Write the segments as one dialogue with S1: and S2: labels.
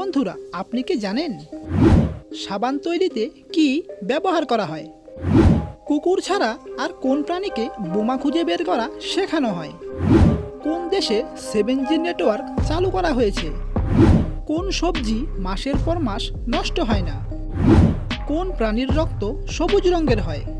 S1: বন্ধুরা, আপনি কি জানেন? সাবান তৈরিতে কি ব্যবহার করা হয়? কুকুর ছাড়া আর কোন প্রাণীকে বোমা খুঁজে বের করা শেখানো হয়? কোন দেশে সেভেন জি নেটওয়ার্ক চালু করা হয়েছে? কোন সবজি মাসের পর মাস নষ্ট হয় না? কোন প্রাণীর রক্ত সবুজ রঙের হয়?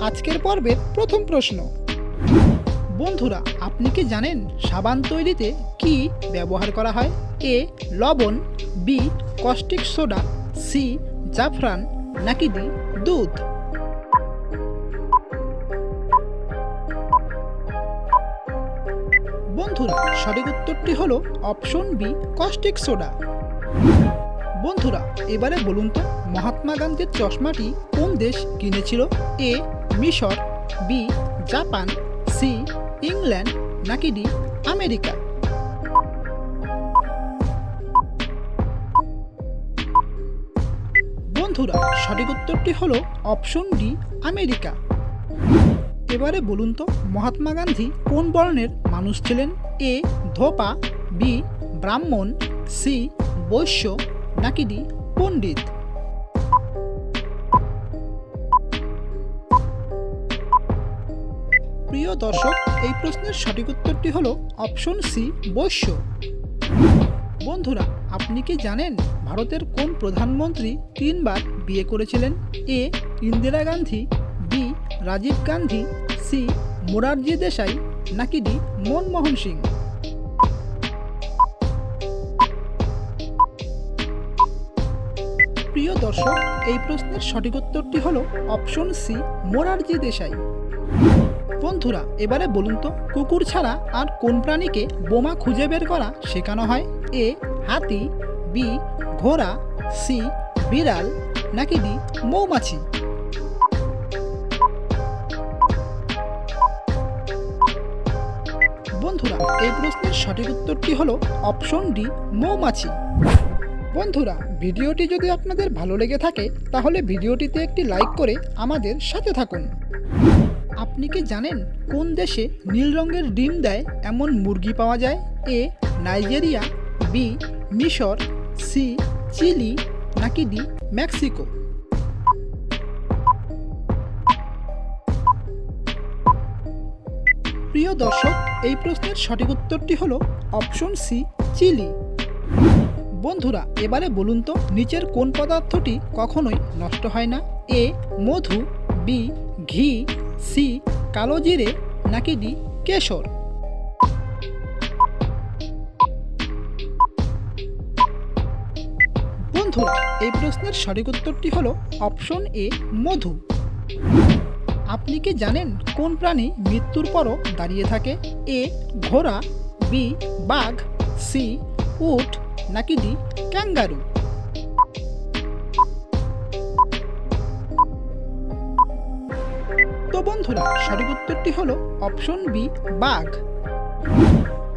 S1: আজকের পর্বের প্রথম প্রশ্ন। বন্ধুরা, আপনি কি জানেন সাবান তৈরিতে কি ব্যবহার করা হয়? এ, লবণ, বি, কস্টিক সোডা, সি, জাফরান, নাকি ডি, দুধ? বন্ধুরা, সঠিক উত্তরটি হলো অপশন বি, কস্টিক সোডা। বন্ধুরা, এবারে বলুন তো, মহাত্মা গান্ধীর চশমাটি কোন দেশ কিনেছিল? এ মিশর বি জাপান সি ইংল্যান্ড, নাকি ডি আমেরিকা? বন্ধুরা, সঠিক উত্তরটি হলো অপশন ডি, আমেরিকা। এবারে বলুন তো, মহাত্মা গান্ধী কোন বর্ণের মানুষ ছিলেন? এ ধোপা বি ব্রাহ্মণ সি বৈশ্য, নাকি ডি পণ্ডিত? প্রিয় দর্শক, এই প্রশ্নের সঠিক উত্তরটি হলো অপশন সি, বৈশ্য। বন্ধুরা, আপনি কি জানেন ভারতের কোন প্রধানমন্ত্রী তিনবার বিয়ে করেছিলেন? A, Indira Gandhi, B, Rajiv Gandhi, C, Morarji Desai, নাকি ডি, মনমোহন সিং? প্রিয় দর্শক, এই প্রশ্নের সঠিক উত্তরটি হলো অপশন সি, মোরারজি দেশাই। বন্ধুরা, এবারে বলুন তো, কুকুর ছাড়া আর কোন প্রাণীকে বোমা খুঁজে বের করা শেখানো হয়? এ, হাতি, বি, ঘোড়া, সি, বিড়াল, নাকি ডি, মৌমাছি? বন্ধুরা, এই প্রশ্নের সঠিক উত্তরটি হলো অপশন ডি, মৌমাছি। বন্ধুরা, ভিডিওটি যদি আপনাদের ভালো লেগে থাকে, তাহলে ভিডিওটিতে একটি লাইক করে আমাদের সাথে থাকুন। আপনি কি জানেন কোন দেশে নীল রঙের ডিম দেয় এমন মুরগি পাওয়া যায়? এ, নাইজেরিয়া, বি, মিশর, সি, চিলি, নাকি ডি, মেক্সিকো? প্রিয় দর্শক, এই প্রশ্নের সঠিক উত্তরটি হলো অপশন সি, চিলি। বন্ধুরা, এবারে বলুন তো, নিচের কোন পদার্থটি কখনোই নষ্ট হয় না? এ, মধু, বি, ঘি সি কালো জিরে নাকি ডি কেশর? বন্ধুরা, এই প্রশ্নের সঠিক উত্তরটি হলো অপশন এ, মধু। আপনি কি জানেন কোন প্রাণী মৃত্যুর পরও দাঁড়িয়ে থাকে? এ, ঘোড়া, বি, বাঘ, সি, উট নাকি ডি, ক্যাঙ্গারু? বন্ধুরা, সঠিক উত্তরটি হলো অপশন বি, বাঘ।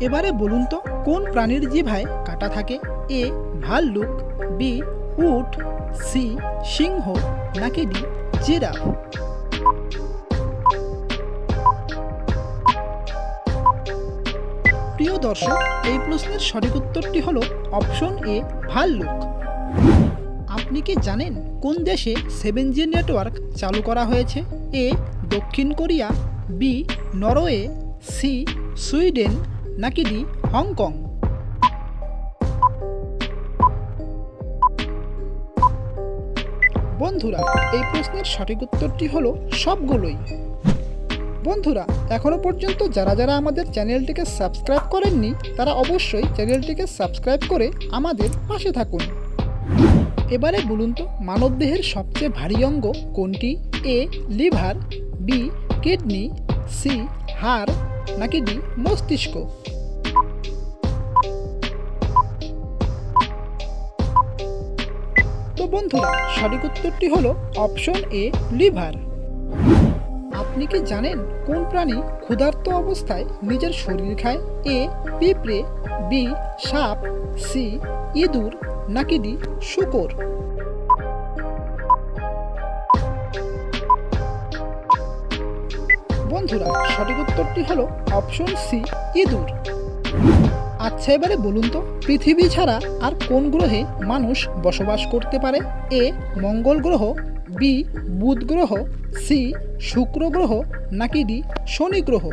S1: এবারে বলুন তো, কোন প্রাণীর জিভায় কাটা থাকে? এ, ভাল্লুক, বি, উট, সি, সিংহ, নাকি ডি, জিরাফ? প্রিয় দর্শক, এই প্রশ্নের সঠিক উত্তরটি হলো অপশন এ, ভাল্লুক। আপনি কি জানেন কোন দেশে সেভেন জি নেটওয়ার্ক চালু করা হয়েছে? এ দক্ষিণ Korea B Norway C Sweden, নাকি ডি হংকং? বন্ধুরা, এই প্রশ্নের সঠিক উত্তরটি হলো সবগুলোই। বন্ধুরা এখনও পর্যন্ত যারা যারা আমাদের চ্যানেলটিকে সাবস্ক্রাইব করেননি, তারা অবশ্যই চ্যানেলটিকে সাবস্ক্রাইব করে আমাদের পাশে থাকুন। এবারে বলুন তো, মানবদেহের সবচেয়ে ভারী অঙ্গ কোনটি? A liver B, kidney, C, হাড়, নাকি ডি, মস্তিষ্ক? তো বন্ধুরা, সঠিক উত্তরটি হলো অপশন এ, লিভার। আপনি কি জানেন কোন প্রাণী ক্ষুধার্ত অবস্থায় নিজের শরীর খায়? এ, পিঁপড়ে, বি, সাপ, সি, ইঁদুর, নাকি ডি, শুকর? বন্ধুরা সঠিক উত্তরটি হলো অপশন সি, ইঁদুর। আচ্ছা এবারে বলুন তো, পৃথিবী ছাড়া আর কোন গ্রহে মানুষ বসবাস করতে পারে? এ, মঙ্গল গ্রহ, বি, বুধ গ্রহ, সি, শুক্র গ্রহ, নাকি ডি, শনি গ্রহ?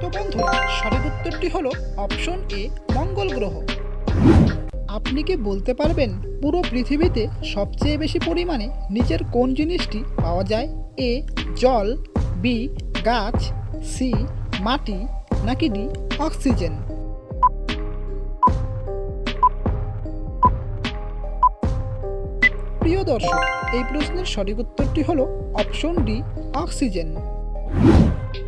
S1: তো বন্ধুরা, সঠিক উত্তরটি হলো অপশন এ, মঙ্গল গ্রহ। আপনি কি বলতে পারবেন পুরো পৃথিবীতে সবচেয়ে বেশি পরিমাণে নিচের কোন জিনিসটি পাওয়া যায়? এ, জল, বি, গাছ, সি, মাটি, নাকি ডি, অক্সিজেন? প্রিয় দর্শক, এই প্রশ্নের সঠিক উত্তরটি হলো অপশন ডি, অক্সিজেন।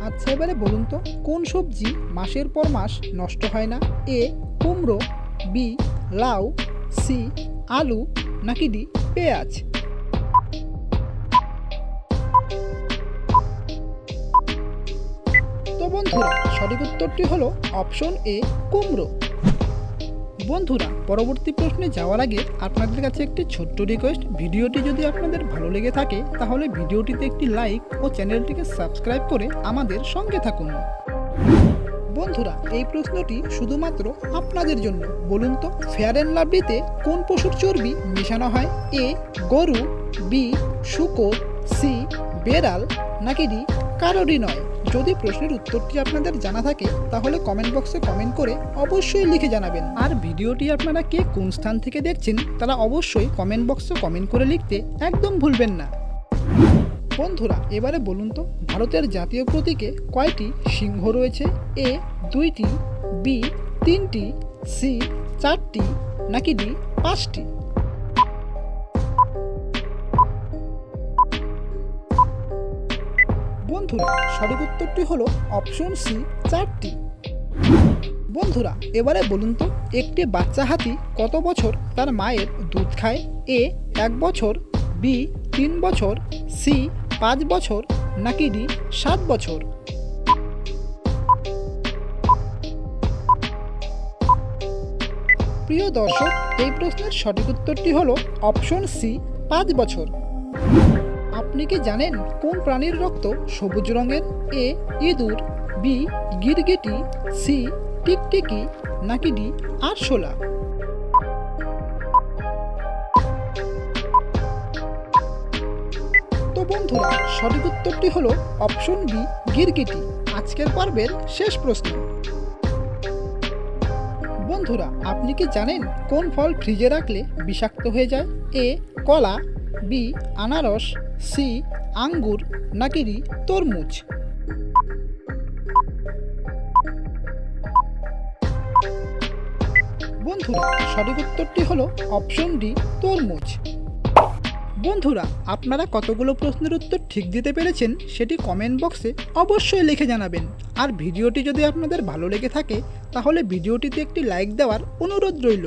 S1: আচ্ছা এবারে বলুন তো, কোন সবজি মাসের পর মাস নষ্ট হয় না? এ, কুমড়ো, বি লাউ, সি, আলু নাকি ডি, পেঁয়াজ? তো বন্ধুরা, সঠিক উত্তরটি হলো অপশন এ, কুমড়ো। বন্ধুরা, পরবর্তী প্রশ্নে যাওয়ার আগে আপনাদের কাছে একটি ছোট্ট রিকোয়েস্ট ভিডিওটি যদি আপনাদের ভালো লেগে থাকে, তাহলে ভিডিওটিতে একটি লাইক ও চ্যানেলটিকে সাবস্ক্রাইব করে আমাদের সঙ্গে থাকুন। বন্ধুরা, এই প্রশ্নটি শুধুমাত্র আপনাদের জন্য। বলুন তো ফেয়ার অ্যান্ড লাভলিতে কোন পশুর চর্বি মেশানো হয়? এ, গরু, বি, শুকর, সি, বেড়াল, নাকি ডি, কারোরই নয়। যদি প্রশ্নের উত্তরটি আপনাদের জানা থাকে, তাহলে কমেন্ট বক্সে কমেন্ট করে অবশ্যই লিখে জানাবেন। আর ভিডিওটি আপনারা কে কোন স্থান থেকে দেখছেন, তারা অবশ্যই কমেন্ট বক্সে কমেন্ট করে লিখতে একদম ভুলবেন না। বন্ধুরা, এবারে বলুন তো, ভারতের জাতীয় প্রতীকে কয়টি সিংহ রয়েছে? এ, দুইটি, বি, তিনটি, সি, চারটি, নাকি ডি, পাঁচটি? বন্ধুরা, সঠিক উত্তরটি হলো অপশন সি, চারটি। বন্ধুরা, এবারে বলুন তো, একটি বাচ্চা হাতি কত বছর তার মায়ের দুধ খায়? এ, এক বছর, বি, তিন বছর, সি পাঁচ বছর নাকি ডি সাত বছর? প্রিয় দর্শক, এই প্রশ্নের সঠিক উত্তরটি হল অপশন সি, পাঁচ বছর। আপনি কি জানেন কোন প্রাণীর রক্ত সবুজ রঙের? এ, ইঁদুর, বি, গিরগিটি, সি, টিকটিকি, নাকি ডি, আরশোলা? বন্ধুরা, সঠিক উত্তরটি হলো অপশন বি, গিরগিটি। আজকের পর্বের শেষ প্রশ্ন। বন্ধুরা, আপনি কি জানেন কোন ফল ফ্রিজে রাখলে বিষাক্ত হয়ে যায়? এ, কলা, বি, আনারস, সি, আঙ্গুর, নাকি ডি, তরমুজ? বন্ধুরা, সঠিক উত্তরটি হলো অপশন ডি, তরমুজ। বন্ধুরা, আপনারা কতগুলো প্রশ্নের উত্তর ঠিক দিতে পেরেছেন সেটি কমেন্ট বক্সে অবশ্যই লিখে জানাবেন। আর ভিডিওটি যদি আপনাদের ভালো লেগে থাকে, তাহলে ভিডিওটিতে একটি লাইক দেওয়ার অনুরোধ রইল।